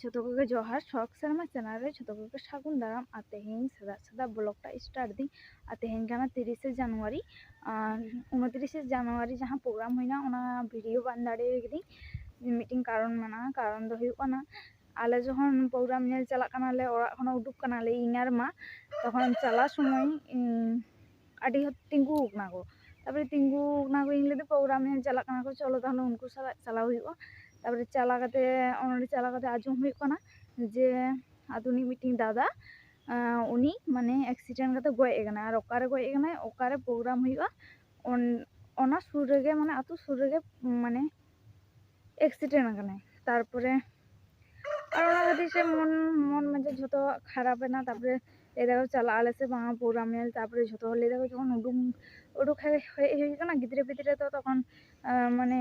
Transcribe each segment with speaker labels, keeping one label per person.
Speaker 1: ᱡᱷᱚᱛᱚ ᱡᱚᱦᱟᱨ ᱥᱚᱠ ᱥᱮᱨᱢᱟ ᱪᱮᱱᱮᱞ ᱨᱮ ᱡᱷᱚᱛᱚ ᱠᱚᱜᱮ ᱥᱟᱹᱜᱩᱱ ᱫᱟᱨᱟᱢ ᱟᱨ ᱛᱮᱦᱮᱧ ᱥᱮᱫᱟᱜ ᱥᱮᱫᱟᱜ ᱵᱞᱚᱜ ᱴᱟ ᱥᱴᱟᱨᱴ ᱫᱤᱧ ᱟᱨ ᱛᱮᱦᱮᱧ ᱠᱟᱱᱟ ᱛᱤᱨᱤᱥᱮ ᱡᱟᱱᱩᱣᱟᱨᱤ ᱟᱨ ᱩᱱᱛᱨᱤᱥᱮ ᱡᱟᱱᱩᱣᱟᱨᱤ ᱡᱟᱦᱟᱸ ᱯᱨᱳᱜᱨᱟᱢ ᱦᱩᱭᱱᱟ ᱚᱱᱟ ᱵᱷᱤᱰᱤᱭᱳ ᱵᱟᱝ ᱫᱟᱲᱮ ᱠᱟᱹᱫᱟᱹᱧ ᱢᱤᱫᱴᱮᱱ ᱠᱟᱨᱚᱱ ᱢᱮᱱᱟᱜᱼᱟ ᱠᱟᱨᱚᱱ ᱫᱚ ᱦᱩᱭᱩᱜ ᱠᱟᱱᱟ ᱟᱞᱮ ᱡᱚᱠᱷᱚᱱ ᱯᱨᱳᱜᱨᱟᱢ ᱧᱮᱞ ᱪᱟᱞᱟᱜ ᱠᱟᱱᱟᱞᱮ ᱚᱲᱟᱜ ᱠᱷᱚᱱ ᱩᱰᱩᱠ ᱠᱟᱱᱟᱞᱮ ᱤᱧ ᱟᱨ ᱢᱟ ᱛᱚᱠᱷᱚᱱ ᱪᱟᱞᱟᱜ ᱥᱚᱢᱚᱭ ᱟᱹᱰᱤ ᱦᱚᱲ ᱛᱤᱸᱜᱩ ᱠᱟᱱᱟ ᱠᱚ ᱛᱟᱨᱯᱚᱨᱮ ᱛᱤᱸᱜᱩ ᱠᱟᱱᱟ ᱠᱚ ᱤᱧ ᱞᱟᱹᱭᱫᱟ ᱯᱨᱳᱜᱨᱟᱢ ᱧᱮᱞ ᱪᱟᱞᱟᱜ ᱠᱟᱱᱟ ᱠᱚ ᱪᱚᱞᱚ ᱛᱟᱦᱚᱞᱮ ᱩᱱᱠᱩ ᱥᱟᱞᱟᱜ ᱪᱟᱞᱟᱣ ᱦᱩᱭᱩᱜᱼᱟ ᱛᱟᱯᱚᱨᱮ ᱪᱟᱞᱟᱣ ᱠᱟᱛᱮ ᱚᱸᱰᱮ ᱪᱟᱞᱟᱣ ᱠᱟᱛᱮ ᱟᱸᱡᱚᱢ ᱦᱩᱭᱩᱜ ᱠᱟᱱᱟ ᱡᱮ ᱟᱫᱚ ᱩᱱᱤ ᱢᱤᱫᱴᱤᱱ ᱫᱟᱫᱟ ᱩᱱᱤ ᱢᱟᱱᱮ ᱮᱠᱥᱤᱰᱮᱱᱴ ᱠᱟᱛᱮ ᱜᱚᱡ ᱟᱠᱟᱱᱟ ᱟᱨ ᱚᱠᱟᱨᱮ ᱜᱚᱡ ᱟᱠᱟᱱᱟᱭ ᱚᱠᱟᱨᱮ ᱯᱨᱳᱜᱨᱟᱢ ᱦᱩᱭᱩᱜᱼᱟ ᱚᱱᱟ ᱥᱩᱨ ᱨᱮᱜᱮ ᱢᱟᱱᱮ ᱟᱛᱳ ᱥᱩᱨ ᱨᱮᱜᱮ ᱢᱟᱱᱮ ᱮᱠᱥᱤᱰᱮᱱᱴ ᱟᱠᱟᱱᱟᱭ ᱛᱟᱨᱯᱚᱨᱮ ᱟᱨ ᱚᱱᱟ ᱠᱷᱟᱹᱛᱤᱨ ᱥᱮ ᱢᱚᱱ ᱢᱚᱱ ᱢᱮᱡᱮᱡ ᱡᱷᱚᱛᱚ ᱠᱷᱟᱨᱟᱯ ᱮᱱᱟ ᱛᱟᱯᱚᱨᱮ ᱞᱟᱹᱭ ᱫᱟᱠᱚ ᱪᱟᱞᱟᱜ ᱟᱞᱮ ᱥᱮ ᱵᱟᱝ ᱯᱨᱳᱜᱨᱟᱢ ᱧᱮᱞ ᱛᱟᱯᱚᱨᱮ ᱡᱷᱚᱛᱚ ᱦᱚᱲ ᱞᱟᱹᱭ ᱫᱟᱠᱚ ᱡᱚᱠᱷᱚᱱ ᱩᱰᱩᱝ ᱩᱰᱩᱠ ᱦᱮᱡ ᱦᱩᱭ ᱟᱠᱟᱱᱟ ᱜᱤᱫᱽᱨᱟᱹ ᱯᱤᱫᱽᱨᱟᱹ ᱛᱚ ᱛᱚᱠᱷᱚᱱ ᱢᱟᱱᱮ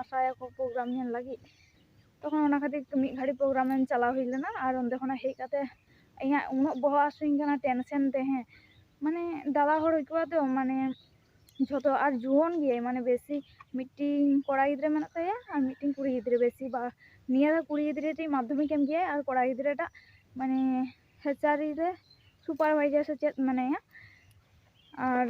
Speaker 1: ᱟᱥᱟᱭᱟᱠᱚ ᱯᱨᱳᱜᱨᱟᱢ ᱧᱮᱞ ᱞᱟᱹᱜᱤᱫ ᱛᱚᱠᱷᱚᱱ ᱚᱱᱟ ᱠᱷᱟᱹᱛᱤᱨ ᱢᱤᱫ ᱜᱷᱟᱹᱲᱤ ᱯᱨᱳᱜᱨᱟᱢ ᱮᱢ ᱪᱟᱞᱟᱣ ᱦᱩᱭ ᱞᱮᱱᱟ ᱟᱨ ᱚᱸᱰᱮ ᱠᱷᱚᱱᱟᱜ ᱦᱮᱡ ᱠᱟᱛᱮ ᱤᱧᱟᱹᱜ ᱩᱱᱟᱹᱜ ᱵᱚᱦᱚᱜ ᱦᱟᱹᱥᱩᱧ ᱠᱟᱱᱟ ᱴᱮᱱᱥᱮᱱ ᱛᱮ ᱦᱮᱸ ᱢᱟᱱᱮ ᱫᱟᱫᱟ ᱦᱚᱲ ᱦᱩᱭᱩᱜᱼᱟ ᱛᱚ ᱢᱟᱱᱮ ᱡᱷᱚᱛᱚ ᱟᱨ ᱡᱩᱣᱟᱹᱱ ᱜᱮᱭᱟᱭ ᱢᱟᱱᱮ ᱵᱮᱥᱤ ᱢᱤᱫᱴᱤᱱ ᱠᱚᱲᱟ ᱜᱤᱫᱽᱨᱟᱹ ᱢᱮᱱᱟᱜ ᱛᱟᱭᱟ ᱟᱨ ᱢᱤᱫᱴᱤᱱ ᱠᱩᱲᱤ ᱜᱤᱫᱽᱨᱟᱹ ᱵᱮᱥᱤ ᱵᱟ ᱱᱤᱭᱟᱹ ᱫᱚ ᱠᱩᱲᱤ ᱜᱤᱫᱽᱨᱟᱹ ᱴᱤᱡ ᱢᱟᱫᱽᱫᱷᱚᱢᱤᱠ ᱮᱢ ᱜᱮᱭᱟᱭ ᱟᱨ ᱠᱚᱲᱟ ᱜᱤᱫᱽᱨᱟᱹᱴᱟᱜ ᱢᱟᱱᱮ ᱦᱮᱪᱟᱨᱤ ᱨᱮ ᱥᱩᱯᱟᱨᱵᱷᱟᱭᱡᱟᱨ ᱥᱮ ᱪᱮᱫ ᱢᱮᱱᱟᱭᱟ ᱟᱨ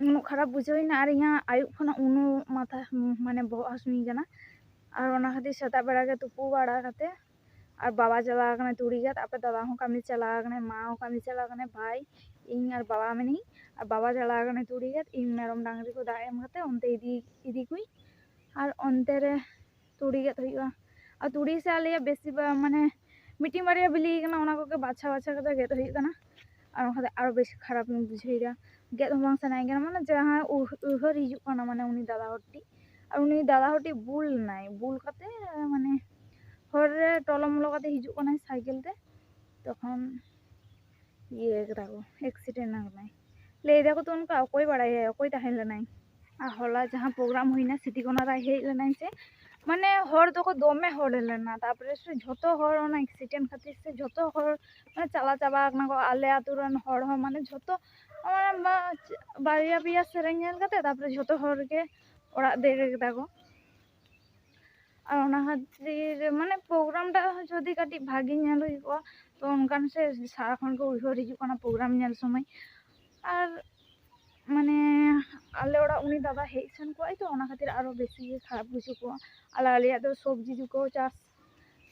Speaker 1: उन खराब बुझेना और यहाँ आयुब खन उन माथा मानने बसमीजना और खातिर सेता बड़ा तुपू बड़ाते और बाबा चलाकने तुड़ीगत आप दादा कमी चलाकने माओ कमी चलाकने भाई इन और बाबा मे बाबा चलाकने तुड़ीगत इन मेरम डांगरी को दाग एमते इदीकुई और अंतर तुड़ीगत हो तुड़ी से आलिया बेस मानने मिट्टी बारे बिलीना बाछा बाछा गेत होना और बस खराब बुझे ᱜᱮᱫ ᱦᱚᱸ ᱵᱟᱝ ᱥᱟᱱᱟᱭᱮ ᱠᱟᱱᱟ ᱢᱟᱱᱮ ᱡᱟᱦᱟᱸ ᱩᱭᱦᱟᱹᱨ ᱦᱤᱡᱩᱜ ᱠᱟᱱᱟ ᱢᱟᱱᱮ ᱩᱱᱤ ᱫᱟᱫᱟ ᱦᱚᱲᱴᱤ ᱟᱨ ᱩᱱᱤ ᱫᱟᱫᱟ ᱦᱚᱲᱴᱤ ᱵᱩᱞ ᱱᱟᱭ ᱵᱩᱞ ᱠᱟᱛᱮ ᱢᱟᱱᱮ ᱦᱚᱨ ᱨᱮ ᱴᱚᱞᱚᱢᱚᱞᱚ ᱠᱟᱛᱮ ᱦᱤᱡᱩᱜ ᱠᱟᱱᱟᱭ ᱥᱟᱭᱠᱮᱞ ᱛᱮ ᱛᱚᱠᱷᱚᱱ ᱤᱭᱟᱹ ᱠᱮᱫᱟ ᱠᱚ ᱮᱠᱥᱤᱰᱮᱱᱴ ᱟᱠᱟᱱᱟᱭ ᱞᱟᱹᱭ ᱫᱟᱠᱚ ᱛᱚ ᱚᱱᱠᱟ ᱚᱠᱚᱭ ᱵᱟᱲᱟᱭᱟᱭ ᱚᱠᱚᱭ ᱛᱟᱦᱮᱸ ᱞᱮᱱᱟᱭ ᱟᱨ ᱦᱚᱞᱟ ᱡᱟᱦᱟᱸ ᱯᱨᱳᱜᱨᱟᱢ ᱦᱩᱭᱱᱟ ᱥᱤᱫᱤ ᱠᱚᱱᱟ ᱨᱟᱭ ᱦᱮᱡ ᱞᱮᱱᱟᱭ ᱥᱮ ᱢᱟᱱᱮ ᱦᱚᱲ ᱫᱚᱠᱚ ᱫᱚᱢᱮ ᱦᱚᱲ ᱞᱮᱱᱟ ᱛᱟᱯᱚᱨᱮ ᱥᱮ ᱡᱷᱚᱛᱚ ᱦᱚᱲ ᱚᱱᱟ ᱮᱠᱥᱤᱰᱮᱱᱴ ᱠᱷᱟᱹᱛᱤᱨ ᱥᱮ ᱡᱷᱚᱛᱚ ᱦᱚᱲ ᱢᱟᱱᱮ ᱪᱟᱞᱟ ᱪᱟᱵᱟ ᱟᱠᱟᱱᱟ ᱠᱚ ᱟᱞᱮ ᱟᱛᱳ ᱨᱮᱱ ᱦᱚᱲ ᱦᱚᱸ ᱢᱟᱱᱮ ᱡᱷᱚᱛᱚ ᱵᱟᱨᱭᱟ ᱯᱮᱭᱟ ᱥᱮᱨᱮᱧ ᱧᱮᱞ ᱠᱟᱛᱮ ᱛᱟᱯᱚᱨᱮ ᱡᱷᱚᱛᱚ ᱦᱚᱲ ᱜᱮ ᱚᱲᱟᱜ ᱫᱮᱡ ᱠᱮᱫᱟ ᱠᱚ আর ওনা খাতির মানে প্রোগ্রামটা যদি কাটি ভাগে নেল হইব তো অনকান সে সারাক্ষণ উইহর হিজুক প্রোগ্রাম নেল সময় আর ᱢᱟᱱᱮ ᱟᱞᱮ ᱚᱲᱟᱜ ᱩᱱᱤ ᱫᱟᱫᱟ ᱦᱮᱡ ᱥᱮᱱ ᱠᱚᱜᱼᱟᱭ ᱛᱚ ᱚᱱᱟ ᱠᱷᱟᱹᱛᱤᱨ ᱟᱨᱚ ᱵᱮᱥᱤ ᱜᱮ ᱠᱷᱟᱨᱟᱯ ᱵᱩᱡᱷᱟᱹᱣ ᱠᱚᱜᱼᱟ ᱟᱞᱮ ᱟᱞᱮᱭᱟᱜ ᱫᱚ ᱥᱚᱵᱽᱡᱤ ᱠᱚ ᱪᱟᱥ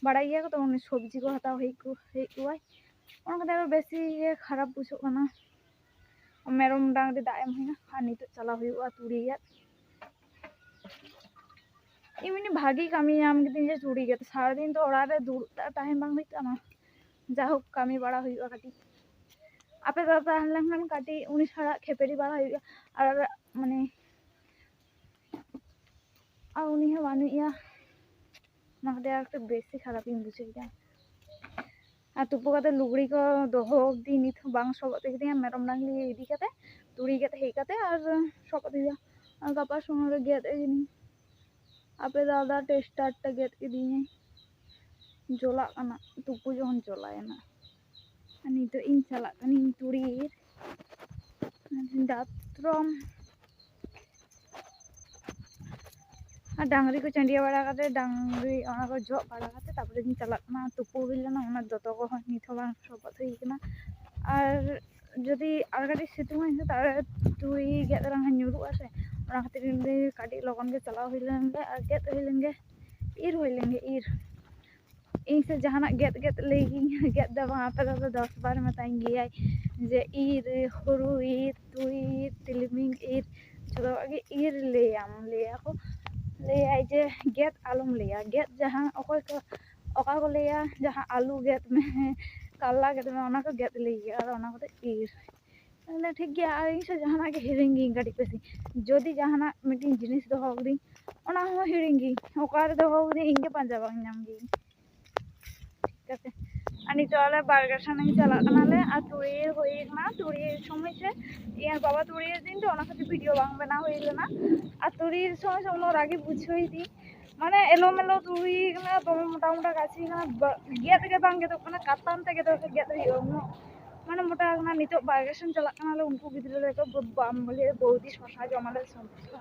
Speaker 1: ᱵᱟᱲᱟᱭ ᱜᱮᱭᱟ ᱠᱚ ᱛᱚ ᱩᱱᱤ ᱥᱚᱵᱽᱡᱤ ᱠᱚ ᱦᱟᱛᱟᱣ ᱦᱮᱡ ᱠᱚ ᱦᱮᱡ ᱠᱚᱜᱼᱟᱭ ᱚᱱᱟ ᱠᱷᱟᱹᱛᱤᱨ ᱟᱨᱚ ᱵᱮᱥᱤ ᱜᱮ ᱠᱷᱟᱨᱟᱯ ᱵᱩᱡᱷᱟᱹᱜ ᱠᱟᱱᱟ ᱢᱮᱨᱚᱢ ᱰᱟᱝᱨᱤ ᱫᱟᱜ ᱮᱢ ᱦᱩᱭᱱᱟ ᱟᱨ ᱱᱤᱛᱚᱜ ᱪᱟᱞᱟᱣ ᱦᱩᱭᱩᱜᱼᱟ ᱛᱩᱲᱤ ᱜᱮᱫ ᱮᱢᱱᱤ ᱵᱷᱟᱜᱮ ᱠᱟᱹᱢᱤ ᱧᱟᱢ ᱠᱤᱫᱤᱧ ᱡᱮ ᱪᱩᱲᱤ ᱜᱮᱫ ᱥᱟᱨᱟᱫᱤᱱ ᱫᱚ ᱚᱲᱟᱜ ᱨᱮ ᱫᱩᱲᱩᱵ ᱛᱟᱦᱮᱱ ᱵᱟᱝ ᱦᱩᱭᱩᱜ ᱛᱟᱢᱟ ᱡᱟᱭᱦᱳᱠ ᱠᱟᱹᱢᱤ ᱵᱟᱲᱟ ᱦᱩᱭᱩᱜᱼᱟ ᱠᱟᱹᱴᱤᱡ ᱟᱯᱮ ᱛᱟᱦᱮᱸᱞᱮᱱᱠᱷᱟᱱ ᱠᱟᱹᱴᱤᱡ ᱩᱱᱤ ᱥᱟᱞᱟᱜ ᱠᱷᱮᱯᱮᱨᱤ ᱵᱟᱲᱟ ᱦᱩᱭᱩᱜᱼᱟ ᱟᱨ ᱢᱟᱱᱮ আর উনি হ্যাঁ বানুইয়া আমাদের একটা বেশি খারাপই বুঝে গেলাম আর তুপো কাতে লুগড়ি কো, দোহো অবধি নিত, বাং সবত দিয়ে মেরম নাগলি ইদি কাতে তুড়ি কাতে হেই কাতে আর সবত দিয়া, আর কাপা সোনার গেত এগিনি আপে দাদা টেস্টারটা গেত ইদিনি জোলা কানা তুপু যখন জোলায় না। nito in salak kaning turir datrom আর ডাংরি কো চন্ডিয়া বাড়া কাতে ডাংরি অনা কো জক বাড়া কাতে তারপরে দিন চালাক না তুপু হইল না ওনার যত কো নিথ বাং সবত হই কিনা আর যদি আর কাটি সিতুং হইছে তার তুই গেত রং হানুরু আছে ওনা কাতে কাটি লগন গে চালাও হইলেন গে আর গেত হইলেন গে ইর হইলেন গে ইর ᱤᱧ ᱥᱮ ᱡᱟᱦᱟᱱᱟᱜ ᱜᱮᱫ ᱜᱮᱫ ᱞᱟᱹᱭᱟᱹᱧ ᱜᱮᱫ ᱫᱚ ᱵᱟᱝ ᱟᱯᱮ ᱫᱚ ᱫᱚᱥ ᱵᱟᱨ ᱢᱮᱛᱟᱧ ᱜᱮᱭᱟᱭ ᱡᱮ ᱤᱨ ᱦᱩᱲᱩ ᱤᱨ ᱛᱩᱲᱤ ᱤᱨ ᱛᱤᱞᱢᱤᱧ ᱤᱨ ᱡᱚᱛᱚᱣᱟᱜ ᱜᱮ ᱤᱨ ᱞᱟᱹᱭᱟᱢ ᱞᱟᱹᱭᱟᱠᱚ ᱞᱟᱹᱭᱟᱭ ᱡᱮ ᱜᱮᱫ ᱟᱞᱚᱢ ᱞᱟᱹᱭᱟ ᱜᱮᱫ ᱡᱟᱦᱟᱸ ᱚᱠᱚᱭ ᱠᱚ ᱚᱠᱟ ᱠᱚ ᱞᱟᱹᱭᱟ ᱡᱟᱦᱟᱸ ᱟᱹᱞᱩ ᱜᱮᱫ ᱢᱮ ᱠᱟᱞᱞᱟ ᱜᱮᱫ ᱢᱮ ᱚᱱᱟ ᱠᱚ ᱜᱮᱫ ᱞᱟᱹᱭ ᱜᱮᱭᱟ ᱟᱨ ᱚᱱᱟ ᱠᱚᱫᱚ ᱤᱨ ᱢᱮᱱᱫᱟ ᱴᱷᱤᱠ ᱜᱮᱭᱟ ᱟᱨ ᱤᱧ ᱥᱮ ᱡᱟᱦᱟᱱᱟᱜ ᱜᱮ ᱦᱤᱲᱤᱧ ᱜᱤᱭᱟᱹᱧ ᱠᱟᱹᱴᱤᱡ ᱯᱟᱹᱥᱤ ᱡᱩᱫᱤ ᱡᱟᱦᱟᱱᱟᱜ ᱢᱤᱫᱴᱤᱡ ᱡᱤᱱᱤᱥ ᱫᱚᱦᱚ ᱠᱟᱹᱫᱟᱹᱧ ᱚᱱᱟ ᱦᱚᱸ ᱦᱤᱲᱤᱧ ᱜᱤᱭᱟᱹᱧ ᱚᱠᱟᱨᱮ ᱫᱚᱦᱚ ᱠᱟᱹᱫᱟᱹᱧ ᱤᱧᱜᱮ ᱯᱟᱸᱡᱟ ᱵᱟᱝ ᱧᱟᱢ ᱜᱤᱭᱟᱹᱧ কাছে అనితోలే బర్గర్ షానికి చలాకనాలే ఆ తుడి হইনা తుడి সময়ছে ইয়ার বাবা তুড়ির দিন তো ওনার সাথে ভিডিও বাংবে না হইল না। আর তুড়ির সময় ওনার আগে বুঝেই দিই। মানে এলোমেলো তুড়ি না দম মোটা মোটা গাছি না গেত গে বাঙ্গে তো মানে কাতান থেকে তো গেত হইও মানে মোটা না নিতো বার্গার শান চলাকানালে উনকু গিদ্রে দেখো বাম বলে বৌদি শশা জমালে সন্তুষ্ট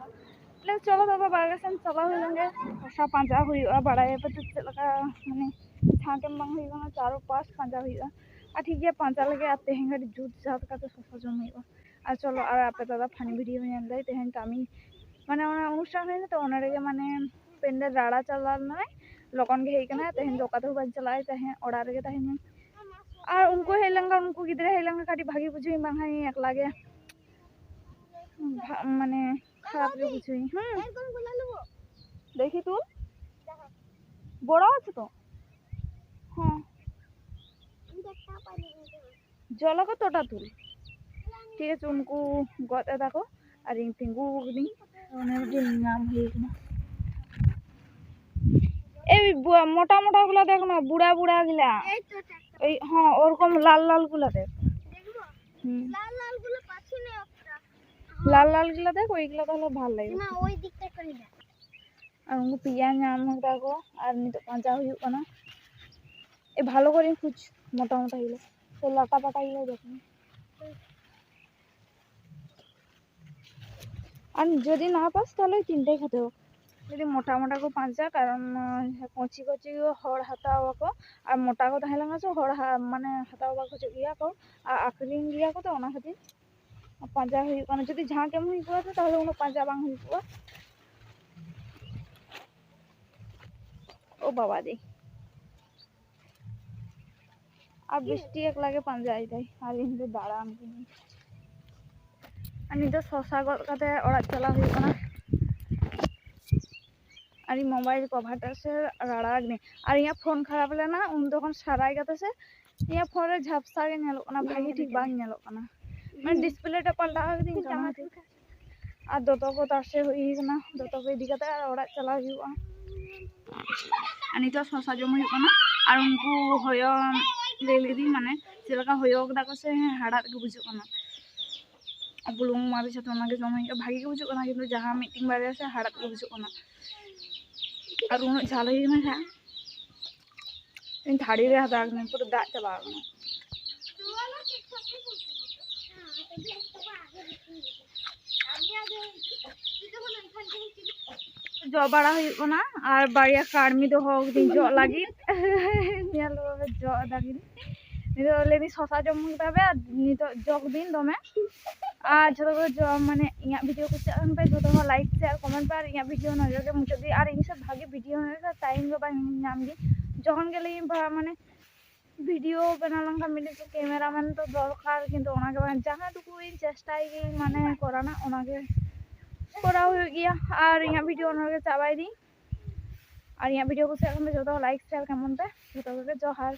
Speaker 1: চলো বাবা বার্গার চালা হয়ে হইলেন শশা পাঁচা হয়ে বাড়াই পেতে মানে ᱴᱷᱟᱸᱴᱮᱢ ᱵᱟᱝ ᱦᱩᱭ ᱞᱮᱱᱟ ᱪᱟᱨᱚ ᱯᱟᱥ ᱯᱟᱸᱡᱟ ᱦᱩᱭᱩᱜᱼᱟ ᱟᱨ ᱴᱷᱤᱠ ᱜᱮᱭᱟ ᱯᱟᱸᱡᱟ ᱞᱟᱹᱜᱤᱫ ᱟᱨ ᱛᱮᱦᱮᱧ ᱠᱟᱹᱴᱤᱡ ᱡᱩᱛ ᱡᱟᱛ ᱠᱟᱛᱮ ᱥᱚᱥᱟ ᱡᱚᱢ ᱦᱩᱭᱩᱜᱼᱟ ᱟᱨ ᱪᱚᱞᱚ ᱟᱨ ᱟᱯᱮ ᱫᱟᱫᱟ ᱯᱷᱟᱱᱤ ᱵᱷᱤᱰᱤᱭᱳ ᱧᱮᱞ ᱫᱟᱭ ᱛᱮᱦᱮᱧ ᱛᱚ ᱟᱢᱤ ᱢᱟᱱᱮ ᱚᱱᱟ ᱚᱱᱩᱥᱴᱷᱟᱱ ᱦᱩᱭᱱᱟ ᱛᱚ ᱚᱱᱟ ᱨᱮᱜᱮ ᱢᱟᱱᱮ ᱯᱮᱱᱰᱮᱞ ᱨᱟᱲᱟ ᱪᱟᱞᱟᱣ ᱞᱮᱱᱟᱭ ᱞᱚᱜᱚᱱ ᱜᱮ ᱦᱮᱡ ᱠᱟᱱᱟ ᱛᱮᱦᱮᱧ ᱫᱚ ᱚᱠᱟᱛᱮ ᱵᱟᱹᱧ ᱪᱟᱞᱟᱜᱼᱟ ᱛᱮᱦᱮᱧ ᱚᱲᱟᱜ ᱨᱮᱜᱮ ᱛᱟᱦᱮᱱᱟᱹᱧ
Speaker 2: ᱟᱨ ᱩᱱᱠᱩ ᱦᱮᱡ ᱞᱮᱱᱠᱷᱟᱱ
Speaker 1: ᱩᱱᱠᱩ ᱜᱤᱫᱽᱨᱟᱹ ᱦᱮᱡ ᱞᱮᱱᱠᱷᱟᱱ ᱠᱟᱹᱴᱤᱡ ᱵᱷᱟᱜᱮ ᱵᱩᱡᱷᱟᱹᱣᱤᱧ ᱵᱟᱝᱠᱷᱟᱱ ᱤᱧ ᱮᱠᱞᱟ ᱜᱮ মানে খারাপ যে বুঝুই হুম দেখি তুই বড় আছে তো হ্যাঁ। জল কতটা তুল। ঠিক আছে উনকু গত দেখো আর ইন এই মোটা মোটা গুলা দেখ না বুড়া বুড়া গুলা।
Speaker 2: এই
Speaker 1: হ্যাঁ ওরকম লাল লালগুলা দেখ।
Speaker 2: লাল লালগুলো পাচ্ছি না হ্যাঁ।
Speaker 1: গুলা দেখ ওইগুলো তাহলে ভালো লাগবে না
Speaker 2: ওই দিকটা করে দেখ। আর
Speaker 1: উনকু পিয়া নাম দেখো আর নিতো কাঁচা হয়ে এ ভালো করে খুঁজ মোটা মোটা গুলো তো লটা পাটা গুলো দেখুন। আর যদি না পাস, তাহলে তিনটাই খেতে হোক যদি মোটা মোটা কো যা কারণ কচি কচি হর হাতা বাকো আর মোটা কো তাহলে মাছ হর মানে হাতা বাকো ইয়া কো আর আকরিং ইয়া কো তো খাতি খাতির পাঁচা হই কারণ যদি ঝাঁ কেমন হই কো তাহলে উনো পাঁচা বাং হই কো ও বাবা দেই আর বৃষ্টি এক লাগে পাঞ্জাই তাই আর কিন্তু দাঁড়া আমি আমি তো শশা গলকাতে অর্ডার চলা হয়ে না। আর এই মোবাইল কভারটা সে রাড়া নেই আর ইয়া ফোন খারাপ হলে না উন তখন সারাই গাতেছে, ইয়া ফোনের ঝাপসা গে নেলো না ভাগে ঠিক বাং নেলো না।
Speaker 2: মানে
Speaker 1: ডিসপ্লেটা পাল্টা দিন কামা আর দতো কো তার সে হই না দতো কো দিকাতে আর অর্ডার চলা হইবা আর নিতো শশা জমা হইবা না। আর উনকু হয় लेलिदी माने चलका होयोग दा हाडा के बुजुना कना बुलुंग मा भी जमे के भागी के बुझो कना किंतु मीटिंग बारे से हाडा के बुझो कना आरो उनो झाले ही में हा इन জ হইব না আর বাড়িয়া কারমি হোক দিন জ লাগি নিয়ালভাবে শশা জম আর নিতো দমে আর যত মানে ভিডিও পাই যত লাইক শেয়ার কমেন্ট পাই আর ভিডিও নজরকে মুচদি আর ভাগে ভিডিও হয় তাই ইনগো যখন গেলে মানে ভিডিও বানালাম মিলে তো ক্যামেরাম্যান তো দরকার, কিন্তু ওনাকে মানে যাহাটুকু চেষ্টাই মানে করা না, ওনাকে করা হয়ে গিয়া। আর ইয়া ভিডিও ওনাকে চাবাই দিই। আর ইয়া ভিডিও করছে এখন যত লাইক শেয়ার কেমন যত জহার।